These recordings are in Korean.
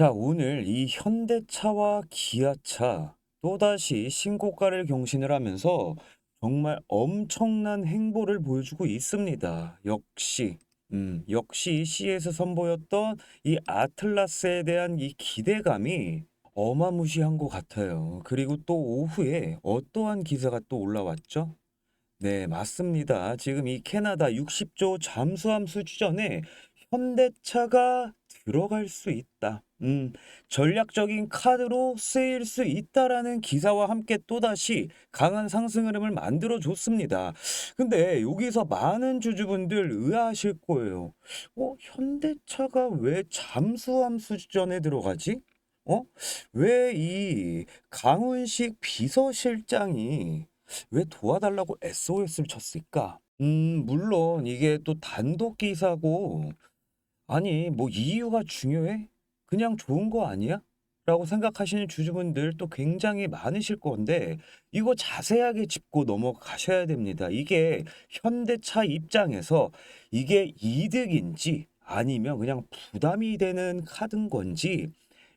자, 오늘 이 현대차와 기아차 또다시 신고가를 경신을 하면서 정말 엄청난 행보를 보여주고 있습니다. 역시, 음, 역시 CE에서 선보였던 이 아틀라스에 대한 이 기대감이 어마무시한 것 같아요. 그리고 또 오후에 어떠한 기사가 또 올라왔죠? 네, 맞습니다. 지금 이 캐나다 60조 잠수함 수주전에 현대차가 들어갈 수 있다. 음, 전략적인 카드로 쓰일 수 있다라는 기사와 함께 또다시 강한 상승 흐름을 만들어 줬습니다. 근데 여기서 많은 주주분들 의아하실 거예요. 어, 현대차가 왜 잠수함 수주전에 들어가지? 어? 왜 이 강훈식 비서실장이 왜 도와달라고 SOS를 쳤을까? 음, 물론 이게 또 단독 기사고 아니, 뭐 이유가 중요해? 그냥 좋은 거 아니야? 라고 생각하시는 주주분들 또 굉장히 많으실 건데, 이거 자세하게 짚고 넘어가셔야 됩니다. 이게 현대차 입장에서 이게 이득인지 아니면 그냥 부담이 되는 카드인 건지,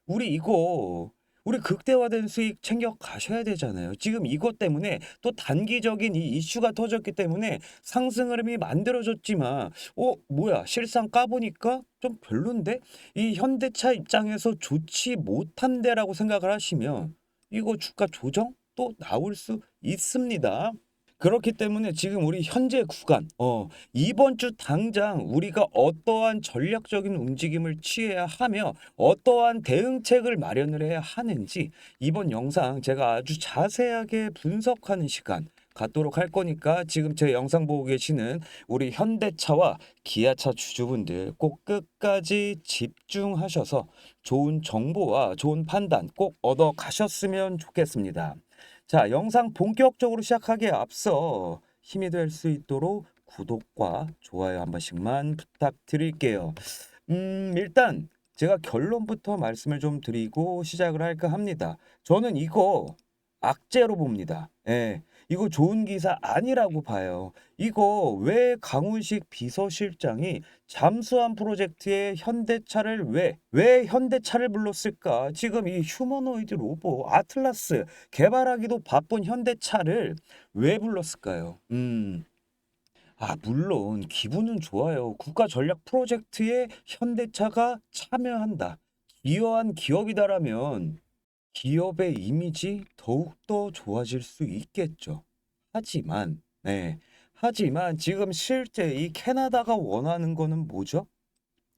우리 이거 우리 극대화된 수익 챙겨 가셔야 되잖아요. 지금 이것 때문에 또 단기적인 이 이슈가 터졌기 때문에 상승 흐름이 만들어졌지만 어 뭐야 실상 까보니까 좀 별론데 이 현대차 입장에서 좋지 못한데라고 생각을 하시면 이거 주가 조정 또 나올 수 있습니다. 그렇기 때문에 지금 우리 현재 구간, 어, 이번 주 당장 우리가 어떠한 전략적인 움직임을 취해야 하며 어떠한 대응책을 마련을 해야 하는지 이번 영상 제가 아주 자세하게 분석하는 시간 갖도록 할 거니까 지금 제 영상 보고 계시는 우리 현대차와 기아차 주주분들 꼭 끝까지 집중하셔서 좋은 정보와 좋은 판단 꼭 얻어 가셨으면 좋겠습니다. 자, 영상 본격적으로 시작하기에 앞서 힘이 될 수 있도록 구독과 좋아요 한 번씩만 부탁드릴게요. 음, 일단 제가 결론부터 말씀을 좀 드리고 시작을 할까 합니다. 저는 이거 악재로 봅니다. 예. 이거 좋은 기사 아니라고 봐요. 이거 왜 강훈식 비서실장이 잠수함 프로젝트에 현대차를 왜, 왜 현대차를 불렀을까? 지금 이 휴머노이드 로봇 아틀라스 개발하기도 바쁜 현대차를 왜 불렀을까요? 음. 아, 물론 기분은 좋아요. 국가 전략 프로젝트에 현대차가 참여한다. 기여한 기업이다라면 기업의 이미지 더욱더 좋아질 수 있겠죠. 하지만, 네. 하지만 지금 실제 이 캐나다가 원하는 거는 뭐죠?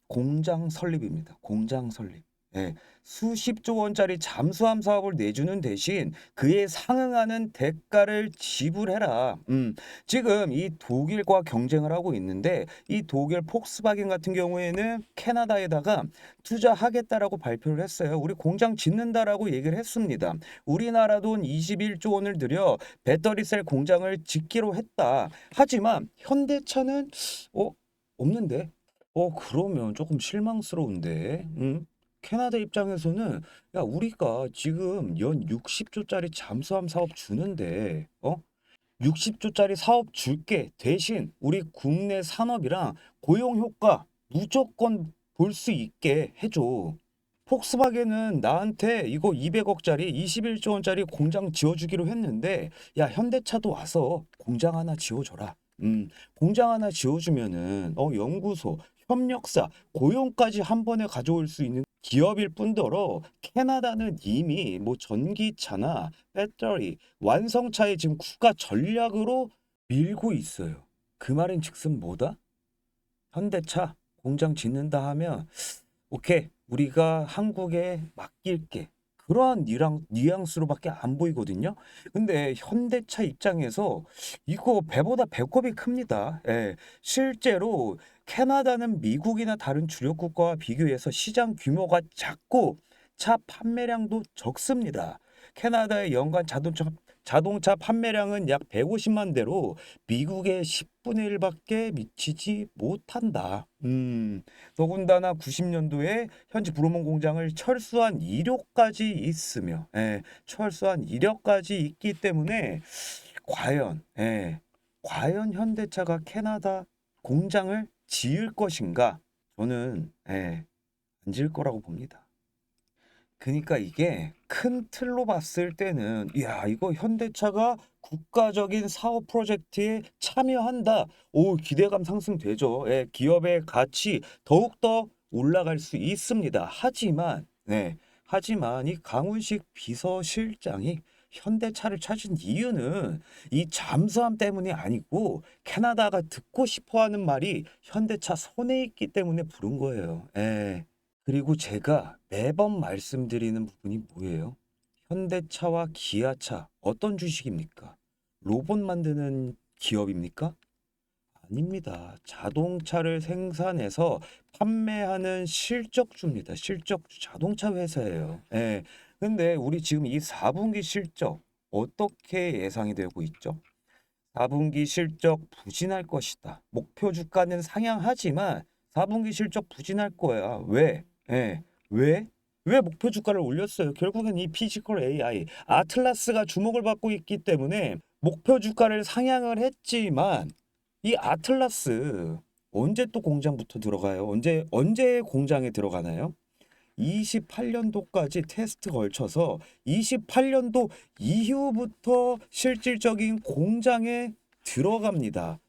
공장 설립입니다. 공장 설립. 예, 수십조 원짜리 잠수함 사업을 내주는 대신 그에 상응하는 대가를 지불해라. 음, 지금 이 독일과 경쟁을 하고 있는데 이 독일 폭스바겐 같은 경우에는 캐나다에다가 투자하겠다라고 발표를 했어요. 우리 공장 짓는다라고 얘기를 했습니다. 우리나라 돈 21조 원을 들여 배터리셀 공장을 짓기로 했다. 하지만 현대차는 어 없는데. 어 그러면 조금 실망스러운데. 음? 캐나다 입장에서는 야 우리가 지금 연 60조짜리 잠수함 사업 주는데 어? 60조짜리 사업 줄게 대신 우리 국내 산업이랑 고용 효과 무조건 볼 수 있게 해줘. 폭스바겐은 나한테 이거 200억짜리 21조 원짜리 공장 지어주기로 했는데 야 현대차도 와서 공장 하나 지어줘라. 음, 공장 하나 지어주면은 어 연구소, 협력사, 고용까지 한 번에 가져올 수 있는 기업일 뿐더러 캐나다는 이미 뭐 전기차나 배터리, 완성차의 지금 국가 전략으로 밀고 있어요. 그 말인 즉슨 뭐다? 현대차 공장 짓는다 하면 오케이 우리가 한국에 맡길게 그러한 뉘앙, 뉘앙스로밖에 안 보이거든요. 근데 현대차 입장에서 이거 배보다 배꼽이 큽니다. 예, 실제로 캐나다는 미국이나 다른 주력 국가와 비교해서 시장 규모가 작고 차 판매량도 적습니다. 캐나다의 연간 자동차 자동차 판매량은 약 150만 대로 미국의 10분의 1밖에 미치지 못한다. 음, 더군다나 90년도에 현지 브로몬 공장을 철수한 이력까지 있으며, 예, 철수한 이력까지 있기 때문에 과연, 예, 과연 현대차가 캐나다 공장을 지을 것인가? 저는 예, 안 지을 거라고 봅니다. 그니까 이게 큰 틀로 봤을 때는 야 이거 현대차가 국가적인 사업 프로젝트에 참여한다. 오 기대감 상승되죠. 예, 기업의 가치 더욱더 올라갈 수 있습니다. 하지만 네. 하지만 이 강훈식 비서실장이 현대차를 찾은 이유는 이 잠수함 때문이 아니고 캐나다가 듣고 싶어 하는 말이 현대차 손에 있기 때문에 부른 거예요. 예. 그리고 제가 매번 말씀드리는 부분이 뭐예요? 현대차와 기아차 어떤 주식입니까? 로봇 만드는 기업입니까? 아닙니다. 자동차를 생산해서 판매하는 실적주입니다. 실적주 자동차 회사예요. 예. 근데 우리 지금 이 4분기 실적 어떻게 예상이 되고 있죠? 4분기 실적 부진할 것이다. 목표 주가는 상향하지만 4분기 실적 부진할 거야. 왜? 예. 왜? 왜 목표 주가를 올렸어요? 결국엔 이 피지컬 AI 아틀라스가 주목을 받고 있기 때문에 목표 주가를 상향을 했지만 이 아틀라스 언제 또 공장부터 들어가요? 언제 언제 공장에 들어가나요? 28년도까지 테스트 걸쳐서 28년도 이후부터 실질적인 공장에 들어갑니다.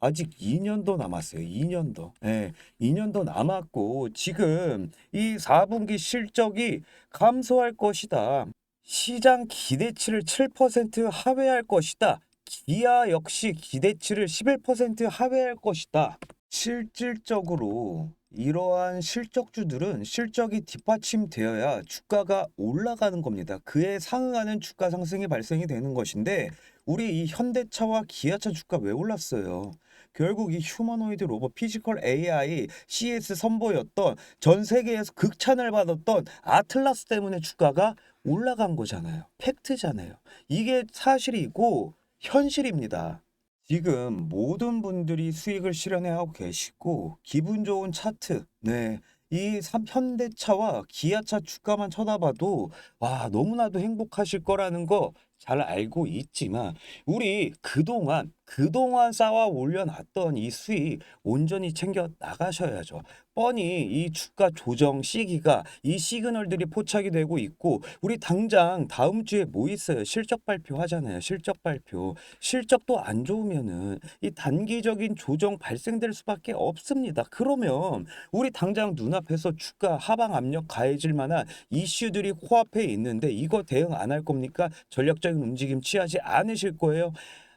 아직 2년도 남았어요. 2년도. 예, 2년도 남았고 지금 이 4분기 실적이 감소할 것이다. 시장 기대치를 7% 하회할 것이다. 기아 역시 기대치를 11% 하회할 것이다. 실질적으로 이러한 실적주들은 실적이 뒷받침되어야 주가가 올라가는 겁니다. 그에 상응하는 주가 상승이 발생이 되는 것인데 우리 이 현대차와 기아차 주가 왜 올랐어요? 결국 이 휴머노이드 로봇 피지컬 AI CS 선보였던 전 세계에서 극찬을 받았던 아틀라스 때문에 주가가 올라간 거잖아요. 팩트잖아요. 이게 사실이고 현실입니다. 지금 모든 분들이 수익을 실현해 하고 계시고 기분 좋은 차트, 네. 이 삼- 현대차와 기아차 주가만 쳐다봐도 와 너무나도 행복하실 거라는 거 잘 알고 있지만 우리 그동안 그동안 쌓아 올려놨던 이 수익 온전히 챙겨 나가셔야죠. 뻔히 이 주가 조정 시기가 이 시그널들이 포착이 되고 있고 우리 당장 다음 주에 뭐 있어요? 실적 발표 하잖아요. 실적 발표. 실적도 안 좋으면은 이 단기적인 조정 발생될 수밖에 없습니다. 그러면 우리 당장 눈앞에서 주가 하방 압력 가해질 만한 이슈들이 코앞에 있는데 이거 대응 안 할 겁니까? 전략적 인 움직임 취하지 않으실 거예요?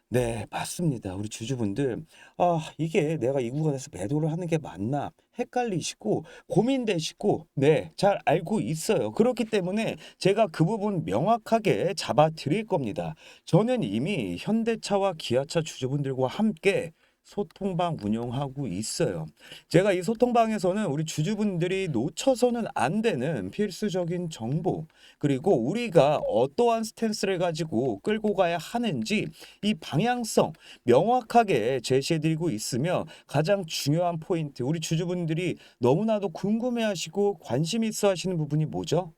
네, 맞습니다. 우리 주주분들, 아, 이게 내가 이 구간에서 매도를 하는 게 맞나 헷갈리시고 고민되시고, 네, 잘 알고 있어요. 그렇기 때문에 제가 그 부분 명확하게 잡아 드릴 겁니다. 저는 이미 현대차와 기아차 주주분들과 함께 소통방 운영하고 있어요. 제가 이 소통방에서는 우리 주주분들이 놓쳐서는 안 되는 필수적인 정보, 그리고 우리가 어떠한 스탠스를 가지고 끌고 가야 하는지 이 방향성 명확하게 제시해드리고 있으며 가장 중요한 포인트, 우리 주주분들이 너무나도 궁금해하시고 관심 있어 하시는 부분이 뭐죠?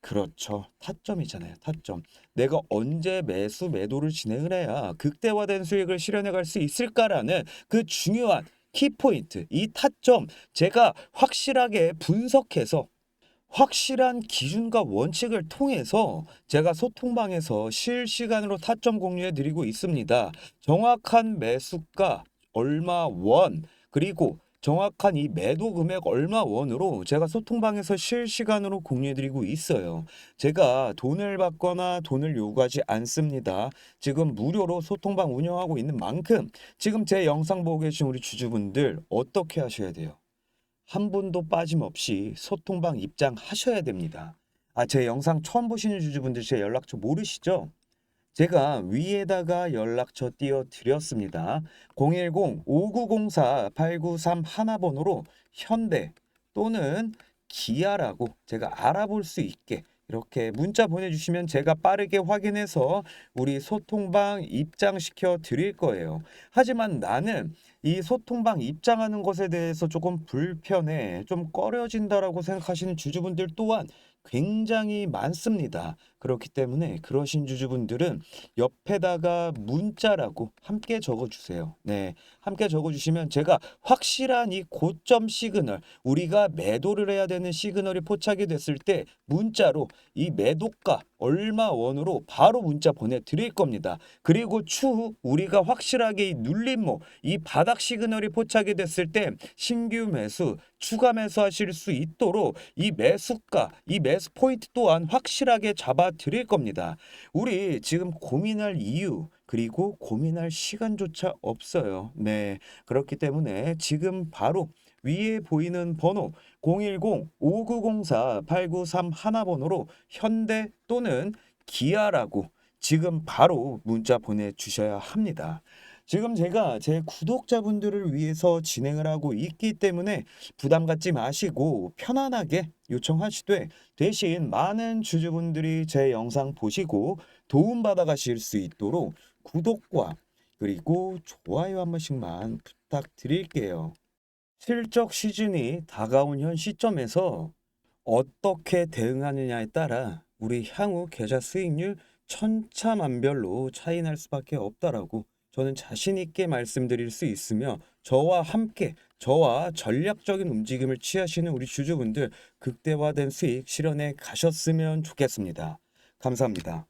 그렇죠. 타점이잖아요. 타점. 내가 언제 매수 매도를 진행을 해야 극대화된 수익을 실현해 갈 수 있을까라는 그 중요한 키포인트, 이 타점 제가 확실하게 분석해서 확실한 기준과 원칙을 통해서 제가 소통방에서 실시간으로 타점 공유해 드리고 있습니다. 정확한 매수가 얼마 원 그리고 정확한 이 매도 금액 얼마 원으로 제가 소통방에서 실시간으로 공유해 드리고 있어요. 제가 돈을 받거나 돈을 요구하지 않습니다. 지금 무료로 소통방 운영하고 있는 만큼 지금 제 영상 보고 계신 우리 주주분들 어떻게 하셔야 돼요? 한 분도 빠짐없이 소통방 입장하셔야 됩니다. 아, 제 영상 처음 보시는 주주분들 제 연락처 모르시죠? 제가 위에다가 연락처 띄워 드렸습니다. 010-5904-893 하나번호로 현대 또는 기아라고 제가 알아볼 수 있게 이렇게 문자 보내주시면 제가 빠르게 확인해서 우리 소통방 입장시켜 드릴 거예요. 하지만 나는 이 소통방 입장하는 것에 대해서 조금 불편해, 좀 꺼려진다라고 생각하시는 주주분들 또한 굉장히 많습니다. 그렇기 때문에 그러신 주주분들은 옆에다가 문자라고 함께 적어주세요. 네, 함께 적어주시면 제가 확실한 이 고점 시그널, 우리가 매도를 해야 되는 시그널이 포착이 됐을 때 문자로 이 매도가 얼마 원으로 바로 문자 보내드릴 겁니다. 그리고 추후 우리가 확실하게 이 눌림목, 이 바닥 시그널이 포착이 됐을 때 신규 매수, 추가 매수하실 수 있도록 이 매수가, 이 매수 포인트 또한 확실하게 잡아 드릴 겁니다. 우리 지금 고민할 이유, 그리고 고민할 시간조차 없어요. 네. 그렇기 때문에 지금 바로 위에 보이는 번호 010-5904-8931 번호로 현대 또는 기아라고 지금 바로 문자 보내주셔야 합니다. 지금 제가 제 구독자분들을 위해서 진행을 하고 있기 때문에 부담 갖지 마시고 편안하게 요청하시되 대신 많은 주주분들이 제 영상 보시고 도움받아 가실 수 있도록 구독과 그리고 좋아요 한 번씩만 부탁드릴게요. 실적 시즌이 다가온 현 시점에서 어떻게 대응하느냐에 따라 우리 향후 계좌 수익률 천차만별로 차이 날 수밖에 없다라고 저는 자신 있게 말씀드릴 수 있으며 저와 함께 저와 전략적인 움직임을 취하시는 우리 주주분들 극대화된 수익 실현해 가셨으면 좋겠습니다. 감사합니다.